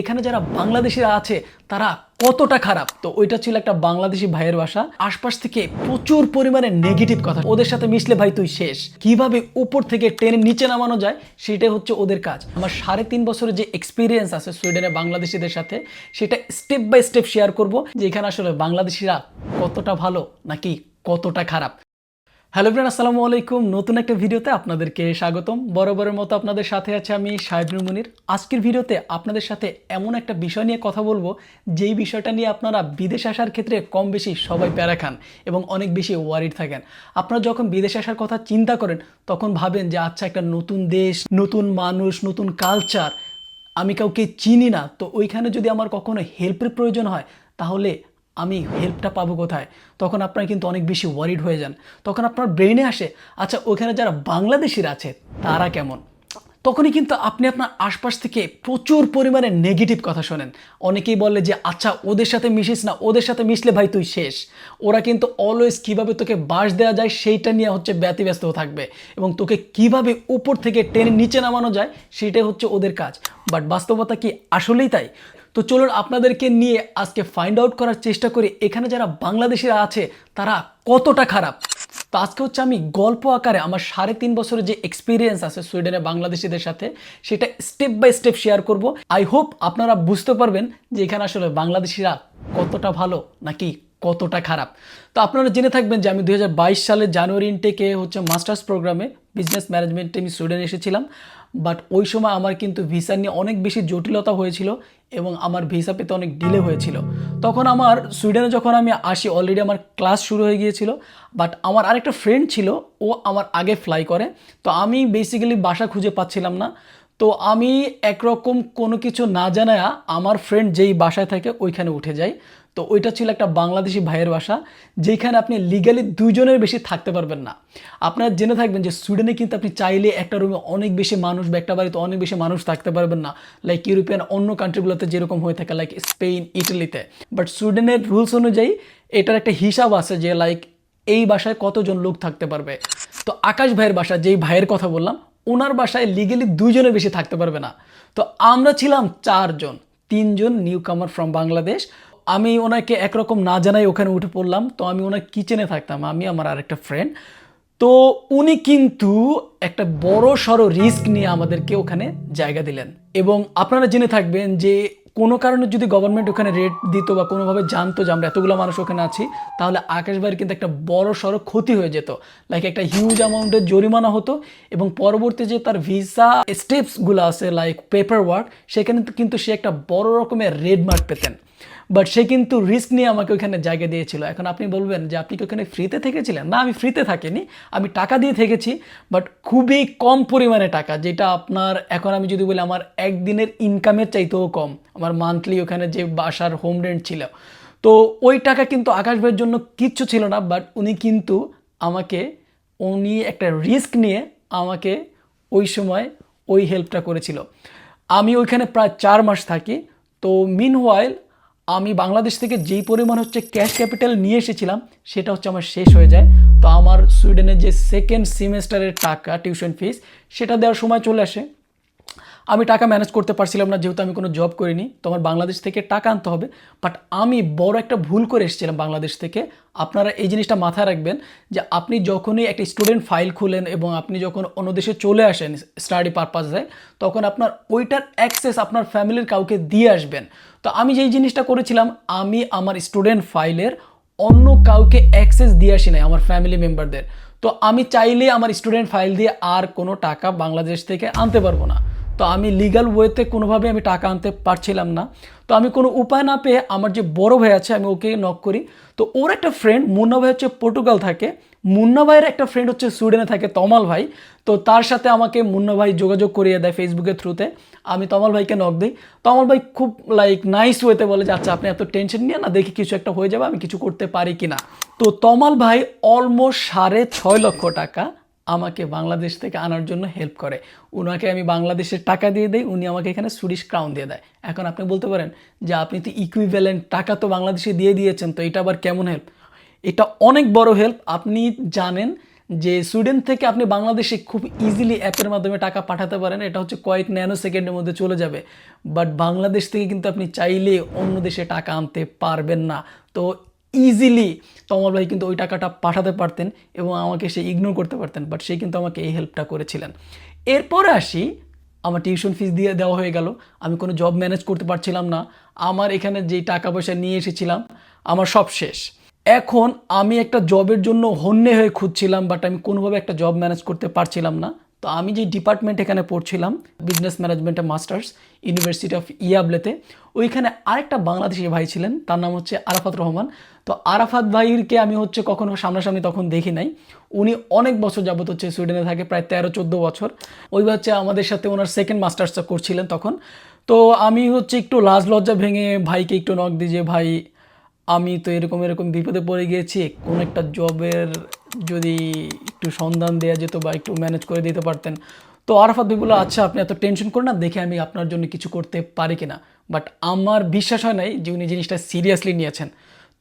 এখানে যারা বাংলাদেশিরা আছে, তারা কতটা খারাপ? তো ওইটা ছিল একটা বাংলাদেশি ভাইয়ের বাসা। আশপাশ থেকে প্রচুর পরিমাণে নেগেটিভ কথা। ওদের সাথে মিশলে ভাই তুই শেষ। কীভাবে উপর থেকে টেনে নিচে নামানো যায়, সেটাই হচ্ছে ওদের কাজ। আমার সাড়ে তিন বছরের যে এক্সপিরিয়েন্স আছে সুইডেনে বাংলাদেশিদের সাথে, সেটা স্টেপ বাই স্টেপ শেয়ার করব যে এখানে আসলে বাংলাদেশিরা কতটা ভালো নাকি কতটা খারাপ। হ্যালো ফ্রেন্ড আসসালামু আলাইকুম। নতুন একটা ভিডিওতে আপনাদেরকে স্বাগতম। বরাবরের মতো আপনাদের সাথে আছে আমি সাহেবনুর মুনির। আজকের ভিডিওতে আপনাদের সাথে এমন একটা বিষয় নিয়ে কথা বলব, যেই বিষয়টা নিয়ে আপনারা বিদেশ আসার ক্ষেত্রে কম বেশি সবাই প্যারা খান এবং অনেক বেশি ওয়ারিড থাকেন। আপনারা যখন বিদেশ আসার কথা চিন্তা করেন, তখন ভাবেন যে আচ্ছা একটা নতুন দেশ, নতুন মানুষ, নতুন কালচার আমি কাউকে চিনি না। তো ওইখানে যদি আমার কখনো হেল্পের প্রয়োজন হয়, তাহলে আমি হেল্পটা পাবো কোথায়? তখন আপনার কিন্তু অনেক বেশি ওয়ারিড হয়ে যান। তখন আপনার ব্রেনে আসে আচ্ছা ওখানে যারা বাংলাদেশিরা আছে, তারা কেমন? তখনই কিন্তু আপনি আপনার আশপাশ থেকে প্রচুর পরিমাণে নেগেটিভ কথা শোনেন। অনেকেই বলে যে আচ্ছা ওদের সাথে মিশিস না, ওদের সাথে মিশলে ভাই তুই শেষ। ওরা কিন্তু অলওয়েজ কীভাবে তোকে বাস দেওয়া যায়, সেইটা নিয়ে হচ্ছে ব্যতিব্যস্ত থাকবে এবং তোকে কীভাবে উপর থেকে টেনে নিচে নামানো যায়, সেটাই হচ্ছে ওদের কাজ। বাট বাস্তবতা কি আসলেই তাই? তো চলুন আপনাদেরকে নিয়ে আজকে ফাইন্ড আউট করার চেষ্টা করি, এখানে যারা বাংলাদেশিরা আছে, তারা কতটা খারাপ? তো আজকে হচ্ছে আমি গল্প আকারে আমার সাড়ে তিন বছরের যে এক্সপিরিয়েন্স আছে সুইডেনে বাংলাদেশিদের সাথে, সেটা স্টেপ বাই স্টেপ শেয়ার করব। আই হোপ আপনারা বুঝতে পারবেন যে এখানে আসলে বাংলাদেশিরা কতটা ভালো নাকি কতটা খারাপ। তো আপনারা জেনে থাকবেন যে আমি দুই সালের জানুয়ারি ইনটেকে হচ্ছে মাস্টার্স প্রোগ্রামে বিজনেস ম্যানেজমেন্টে আমি সুইডেনে এসেছিলাম। বাট ওই সময় আমার কিন্তু ভিসা নিয়ে অনেক বেশি জটিলতা হয়েছিল। এবং আমার ভিসা পেতে অনেক ডিলে হয়েছিল। তখন আমার সুইডেনে যখন আমি আসি অলরেডি আমার ক্লাস শুরু হয়ে গিয়েছিল বাট আমার আরেকটা ফ্রেন্ড ছিল, ও আমার আগে ফ্লাই করে। তো আমি বেসিক্যালি বাসা খুঁজে পাচ্ছিলাম না। তো আমি একরকম কোনো কিছু না জানায়া আমার ফ্রেন্ড যেই বাসায় থাকে ওইখানে উঠে যাই। তো ওইটা ছিল একটা বাংলাদেশি ভাইয়ের বাসা যেখানে আপনি লিগালি দুজনের বেশি থাকতে পারবেন না। আপনারা জেনে থাকবেন যে সুইডেনে কিন্তু আপনি চাইলে একটা রুমে অনেক বেশি মানুষ বা একটা বাড়িতে অনেক বেশি মানুষ থাকতে পারবেন না। লাইক ইউরোপিয়ান অন্য কান্ট্রিগুলোতে যেরকম হয়ে থাকে লাইক স্পেন ইটালিতে বাট সুইডেনের রুলস অনুযায়ী এটার একটা হিসাব আছে যে লাইক এই বাসায় কতজন লোক থাকতে পারবে। তো আকাশ ভাইয়ের বাসা, যেই ভাইয়ের কথা বললাম, ওনার বাসায় লিগেলি দুজনের বেশি থাকতে পারবে না। তো আমরা ছিলাম চারজন, তিনজন নিউ কামার ফ্রম বাংলাদেশ আমি ওনাকে একরকম না জানাই ওখানে উঠে পড়লাম, তো আমি ওনার কিচেনে থাকতাম, আমি আমার আরেকটা ফ্রেন্ড তো উনি কিন্তু একটা বড় সড়ো রিস্ক নিয়ে আমাদেরকে ওখানে জায়গা দিলেন। এবং আপনারা জেনে থাকবেন যে কোনো কারণে যদি গভর্নমেন্ট ওখানে রেট দিত বা কোনোভাবে জানতো যে আমরা এতগুলো মানুষ ওখানে আছি, তাহলে আকাশ ভাইয়ের কিন্তু একটা বড় সড়ো ক্ষতি হয়ে যেত। লাইক একটা হিউজ অ্যামাউন্টের জরিমানা হতো এবং পরবর্তী যে তার ভিসা স্টেপসগুলো আছে লাইক পেপার ওয়ার্ক সেখানে কিন্তু সে একটা বড় রকমের রেড মার্ক পেতেন। বাট সে কিন্তু রিস্ক নিয়ে আমাকে ওখানে জায়গা দিয়েছিল। এখন আপনি বলবেন যে, আপনি কি ওখানে ফ্রিতে থেকেছিলেন? না, আমি ফ্রিতে থাকিনি। আমি টাকা দিয়ে থেকেছি বাট খুবই কম পরিমাণে টাকা, যেটা আপনার, এখন আমি যদি বলি, আমার একদিনের ইনকামের চাইতেও কম। আমার মান্থলি ওখানে যে বাসার হোম রেন্ট ছিল। তো ওই টাকা কিন্তু আকাশ ভাইয়ের জন্য কিচ্ছু ছিল না বাট উনি কিন্তু আমাকে, উনি একটা রিস্ক নিয়ে আমাকে ওই সময় ওই হেল্পটা করেছিল। আমি ওইখানে প্রায় চার মাস থাকি। তো মিন আমি বাংলাদেশ থেকে যেই পরিমাণ হচ্ছে ক্যাশ ক্যাপিটাল নিয়ে এসেছিলাম, সেটা হচ্ছে আমার শেষ হয়ে যায়। তো আমার সুইডেনের যে সেকেন্ড সেমেস্টারের টাকা টিউশন ফিস সেটা দেওয়ার সময় চলে আসে। আমি টাকা ম্যানেজ করতে পারছিলাম না, যেহেতু আমি কোনো জব করিনি, তো আমার বাংলাদেশ থেকে টাকা আনতে হবে। বাট আমি বড় একটা ভুল করে এসেছিলাম বাংলাদেশ থেকে। আপনারা এই জিনিসটা মাথায় রাখবেন যে আপনি যখনই একটা স্টুডেন্ট ফাইল খুলেন এবং আপনি যখন অন্য দেশে চলে আসেন স্টাডি পারপাসে তখন আপনার ওইটার অ্যাক্সেস আপনার ফ্যামিলির কাউকে দিয়ে আসবেন। তো আমি যেই জিনিসটা করেছিলাম, আমি আমার স্টুডেন্ট ফাইলের অন্য কাউকে অ্যাক্সেস দিয়ে আসি নাই, আমার ফ্যামিলি মেম্বারদের তো আমি চাইলে আমার স্টুডেন্ট ফাইল দিয়ে আর কোনো টাকা বাংলাদেশ থেকে আনতে পারব না। তো আমি লিগাল ওয়েতে কোনোভাবে আমি টাকা আনতে পারছিলাম না। তো আমি কোনো উপায় না পেয়ে আমার যে বড় ভাই আছে, আমি ওকে নক করি। তো ওর একটা ফ্রেন্ড মুন্না ভাই হচ্ছে পর্তুগাল থাকে। মুন্না ভাইয়ের একটা ফ্রেন্ড হচ্ছে সুইডেনে থাকে, তমাল ভাই। তো তার সাথে আমাকে মুন্না ভাই যোগাযোগ করিয়ে দেয় ফেসবুকের থ্রুতে আমি তমাল ভাইকে নক দিই। তমাল ভাই খুব লাইক নাইস ওয়েতে বলে যে আচ্ছা আপনি এত টেনশন নিয়ে না, দেখি কিছু একটা হয়ে যাবে, আমি কিছু করতে পারি কি না তো তমাল ভাই অলমোস্ট সাড়ে ছয় লক্ষ টাকা আমাকে বাংলাদেশ থেকে আনার জন্য হেল্প করে। ওনাকে আমি বাংলাদেশের টাকা দিয়ে দিই, উনি আমাকে এখানে সুইডিশ ক্রাউন দিয়ে দেয়। এখন আপনি বলতে পারেন যে, আপনি তো ইকুইভ্যালেন্ট টাকা তো বাংলাদেশে দিয়ে দিয়েছেন, তো এটা আবার কেমন হেল্প এটা অনেক বড় হেল্প আপনি জানেন যে সুইডেন থেকে আপনি বাংলাদেশে খুব ইজিলি অ্যাপের মাধ্যমে টাকা পাঠাতে পারেন, এটা হচ্ছে কয়েক ন্যানো সেকেন্ডের মধ্যে চলে যাবে। বাট বাংলাদেশ থেকে কিন্তু আপনি চাইলে অন্য দেশে টাকা আনতে পারবেন না। তো ইজিলি তমল ভাই কিন্তু ওই টাকাটা পাঠাতে পারতেন এবং আমাকে সে ইগনোর করতে পারতেন বাট সে কিন্তু আমাকে এই হেল্পটা করেছিলেন। এরপরে আসি, আমার টিউশন ফিস দিয়ে দেওয়া হয়ে গেল। আমি কোনো জব ম্যানেজ করতে পারছিলাম না। আমার এখানে যেই টাকা পয়সা নিয়ে এসেছিলাম, আমার সব শেষ। এখন আমি একটা জবের জন্য হন্যে হয়ে খুঁজছিলাম বাট আমি কোনোভাবে একটা জব ম্যানেজ করতে পারছিলাম না। তো আমি যে ডিপার্টমেন্ট এখানে পড়ছিলাম বিজনেস ম্যানেজমেন্টে মাস্টার্স ইউনিভার্সিটি অফ ইয়াবলেতে ওইখানে আরেকটা বাংলাদেশি ভাই ছিলেন, তার নাম হচ্ছে আরাফাত রহমান। তো আরাফাত ভাইকে আমি হচ্ছে কখনো সামনাসামনি তখন দেখি নাই। উনি অনেক বছর যাবত হচ্ছে সুইডেনে থাকে, প্রায় তেরো, চোদ্দ বছর। ওই হচ্ছে আমাদের সাথে ওনার সেকেন্ড মাস্টার্সটা করছিলেন তখন। তো আমি হচ্ছে একটু লাজ লজ্জা ভেঙে ভাইকে একটু নক দিই যে, ভাই, আমি তো এরকম এরকম বিপদে পড়ে গিয়েছি কোনো একটা জবের যদি একটু সন্ধান দেওয়া যেত বা একটু ম্যানেজ করে দিতে পারতেন। তো আরাফাত ভাই বলল আচ্ছা আপনি এত টেনশন করেন না, দেখে আমি আপনার জন্য কিছু করতে পারি কিনা। বাট আমার বিশ্বাস হয় নাই যে উনি জিনিসটা সিরিয়াসলি নিয়েছেন।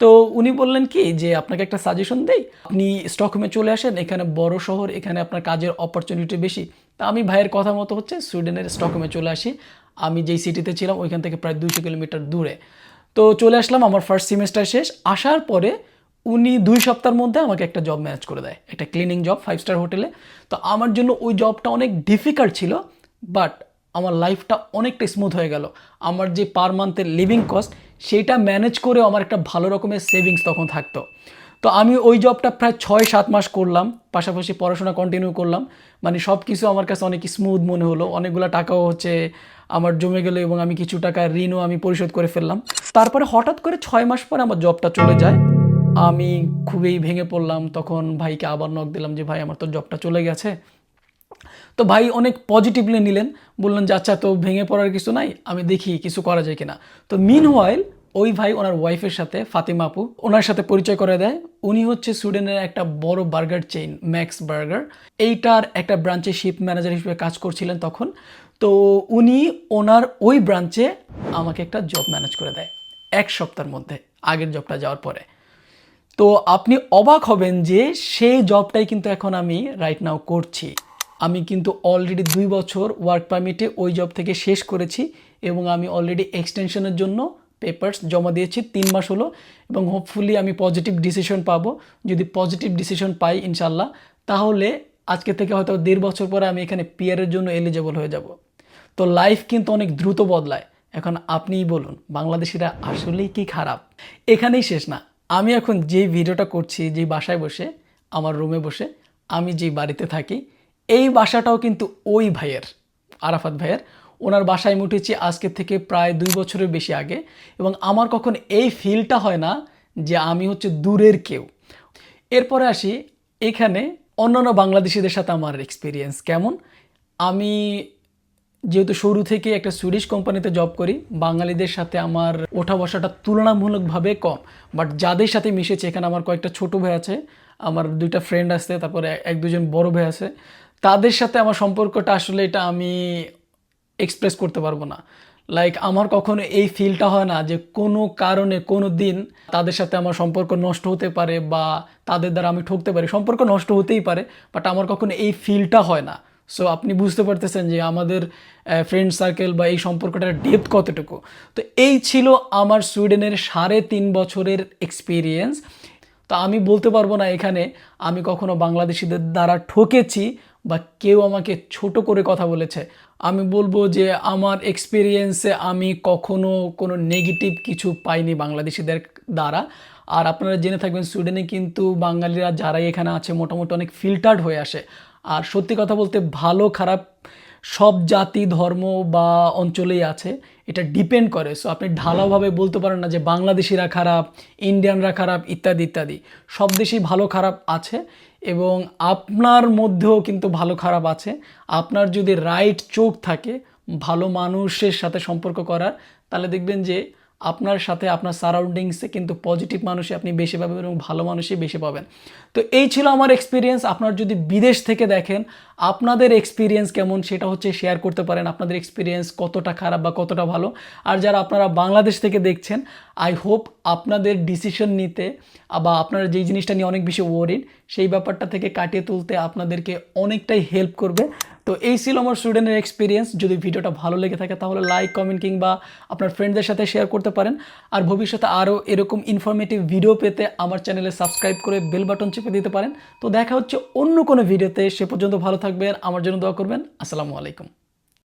তো উনি বললেন কি, যে আপনাকে একটা সাজেশন দেই, আপনি স্টকহোমে চলে আসেন, এখানে বড় শহর, এখানে আপনার কাজের অপরচুনিটি বেশি। তা আমি ভাইয়ের কথা মতো হচ্ছে সুইডেনের স্টকহোমে চলে আসি। আমি যেই সিটিতে ছিলাম, ওইখান থেকে প্রায় দুশো কিলোমিটার দূরে। তো চলে আসলাম, আমার ফার্স্ট সেমিস্টার শেষ। আসার পরে উনি দুই সপ্তাহের মধ্যে আমাকে একটা জব ম্যানেজ করে দেয়, একটা ক্লিনিং জব ফাইভ স্টার হোটেলে তো আমার জন্য ওই জবটা অনেক ডিফিকাল্ট ছিল বাট আমার লাইফটা অনেকটা স্মুথ হয়ে গেল। আমার যে পার মান্থের লিভিং কস্ট সেইটা ম্যানেজ করেও আমার একটা ভালো রকমের সেভিংস তখন থাকতো। তো আমি ওই জবটা প্রায় ছয় সাত মাস করলাম, পাশাপাশি পড়াশোনা কন্টিনিউ করলাম। মানে সব কিছু আমার কাছে অনেক স্মুথ মনে হলো। অনেকগুলো টাকাও হচ্ছে আমার জমে গেলো এবং আমি কিছু টাকা ঋণও আমি পরিশোধ করে ফেললাম। তারপরে হঠাৎ করে ছয় মাস পরে আমার জবটা চলে যায়। আমি খুবই ভেঙে পড়লাম, তখন ভাইকে আবার নক দিলাম যে, ভাই, আমার তো জবটা চলে গেছে। তো ভাই অনেক পজিটিভলি নিলেন, বললেন যে আচ্ছা তো ভেঙে পড়ার কিছু নাই, আমি দেখি কিছু করা যায় কিনা। তো মিন ওয়াইল ওই ভাই ওনার ওয়াইফের সাথে, ফাতিমা আপু, ওনার সাথে পরিচয় করে দেয়। উনি হচ্ছে সুইডেনের একটা বড় বার্গার চেইন ম্যাক্স বার্গার এইটার একটা ব্রাঞ্চে শিপ ম্যানেজার হিসেবে কাজ করছিলেন তখন। তো উনি ওনার ওই ব্রাঞ্চে আমাকে একটা জব ম্যানেজ করে দেয়, এক সপ্তাহের মধ্যে, আগের জবটা যাওয়ার পরে। তো আপনি অবাক হবেন যে সেই জবটাই কিন্তু এখন আমি রাইট নাও করছি। আমি কিন্তু অলরেডি দুই বছর ওয়ার্ক পারমিটে ওই জব থেকে শেষ করেছি এবং আমি অলরেডি এক্সটেনশনের জন্য পেপার্স জমা দিয়েছি, তিন মাস হলো এবং হোপফুলি আমি পজিটিভ ডিসিশন পাবো। যদি পজিটিভ ডিসিশন পাই ইনশাল্লাহ তাহলে আজকে থেকে হয়তো দেড় বছর পরে আমি এখানে পিয়ারের জন্য এলিজেবল হয়ে যাব। তো লাইফ কিন্তু অনেক দ্রুত বদলায়। এখন আপনিই বলুন, বাংলাদেশিরা আসলেই কি খারাপ? এখানেই শেষ না। আমি এখন যেই ভিডিওটা করছি, যেই বাসায় বসে, আমার রুমে বসে, আমি যেই বাড়িতে থাকি, এই বাসাটাও কিন্তু ওই ভাইয়ের, আরাফাত ভাইয়ের। ওনার বাসায় আমি উঠেছি আজকে থেকে প্রায় দুই বছরের বেশি আগে এবং আমার কখন এই ফিলটা হয় না যে আমি হচ্ছে দূরের কেউ। এরপরে আসি, এখানে অন্যান্য বাংলাদেশিদের সাথে আমার এক্সপিরিয়েন্স কেমন? আমি যেহেতু শুরু থেকে একটা সুইডিশ কোম্পানিতে জব করি, বাঙালিদের সাথে আমার ওঠা বসাটা তুলনামূলকভাবে কম। বাট যাদের সাথে মিশেছে, এখানে আমার কয়েকটা ছোট ভাই আছে, আমার দুইটা ফ্রেন্ড আছে, তারপরে এক দুজন বড় ভাই আছে, তাদের সাথে আমার সম্পর্কটা আসলে এটা আমি এক্সপ্রেস করতে পারব না। লাইক আমার কখনো এই ফিলটা হয় না যে কোনো কারণে, কোনো দিন তাদের সাথে আমার সম্পর্ক নষ্ট হতে পারে বা তাদের দ্বারা আমি ঠকতে পারি। সম্পর্ক নষ্ট হতেই পারে বাট আমার কখনো এই ফিলটা হয় না। সো আপনি বুঝতে পারতেছেন যে আমাদের ফ্রেন্ড সার্কেল বা এই সম্পর্কটার ডেপথ কতটুকু? তো এই ছিল আমার সুইডেনের সাড়ে তিন বছরের এক্সপিরিয়েন্স তো আমি বলতে পারব না এখানে আমি কখনো বাংলাদেশিদের দ্বারা ঠকেছি বা কেউ আমাকে ছোট করে কথা বলেছে। আমি বলব যে আমার এক্সপিরিয়েন্সে আমি কখনো কোনো নেগেটিভ কিছু পাইনি বাংলাদেশিদের দ্বারা। আর আপনারা জেনে থাকবেন, সুইডেনে কিন্তু বাঙালিরা যারাই এখানে আছে, মোটামুটি অনেক ফিল্টার্ড হয়ে আসে। আর সত্যি কথা বলতে ভালো, খারাপ সব জাতি, ধর্ম বা অঞ্চলেই আছে। এটা ডিপেন্ড করে। সো আপনি ঢালাওভাবে বলতে পারেন না যে বাংলাদেশিরা খারাপ ইন্ডিয়ানরা খারাপ, ইত্যাদি ইত্যাদি। সব দেশেই ভালো, খারাপ আছে এবং আপনার মধ্যেও কিন্তু ভালো, খারাপ আছে। আপনার যদি রাইট চোখ থাকে, ভালো মানুষের সাথে সম্পর্ক করার, তাহলে দেখবেন যে আপনার সাথে, আপনার সারাউন্ডিংসে কিন্তু পজিটিভ মানুষই আপনি বেশি পাবেন এবং ভালো মানুষই বেশি পাবেন। তো এই ছিল আমার এক্সপিরিয়েন্স আপনার যদি বিদেশ থেকে দেখেন, আপনাদের এক্সপিরিয়েন্স কেমন সেটা হচ্ছে শেয়ার করতে পারেন। আপনাদের এক্সপিরিয়েন্স কতটা খারাপ বা কতটা ভালো। আর যারা আপনারা বাংলাদেশ থেকে দেখছেন আই হোপ আপনাদের ডিসিশন নিতে বা আপনারা যেই জিনিসটা নিয়ে অনেক বেশি ওয়ারিড সেই ব্যাপারটা থেকে কাটিয়ে তুলতে আপনাদেরকে অনেকটাই হেল্প করবে। তো এই ছিল আমার স্টুডেন্টের এক্সপিরিয়েন্স যদি ভিডিওটা ভালো লেগে থাকে, তাহলে লাইক কমেন্ট কিংবা আপনার ফ্রেন্ডদের সাথে শেয়ার করতে পারেন। আর ভবিষ্যতে আরও এরকম ইনফরমেটিভ ভিডিও পেতে আমার চ্যানেলে সাবস্ক্রাইব করে বেল বাটন চেপে দিতে পারেন। তো দেখা হচ্ছে অন্য কোনো ভিডিওতে সে পর্যন্ত ভালো থাকবেন, আমার জন্য দোয়া করবেন। আসসালামু আলাইকুম।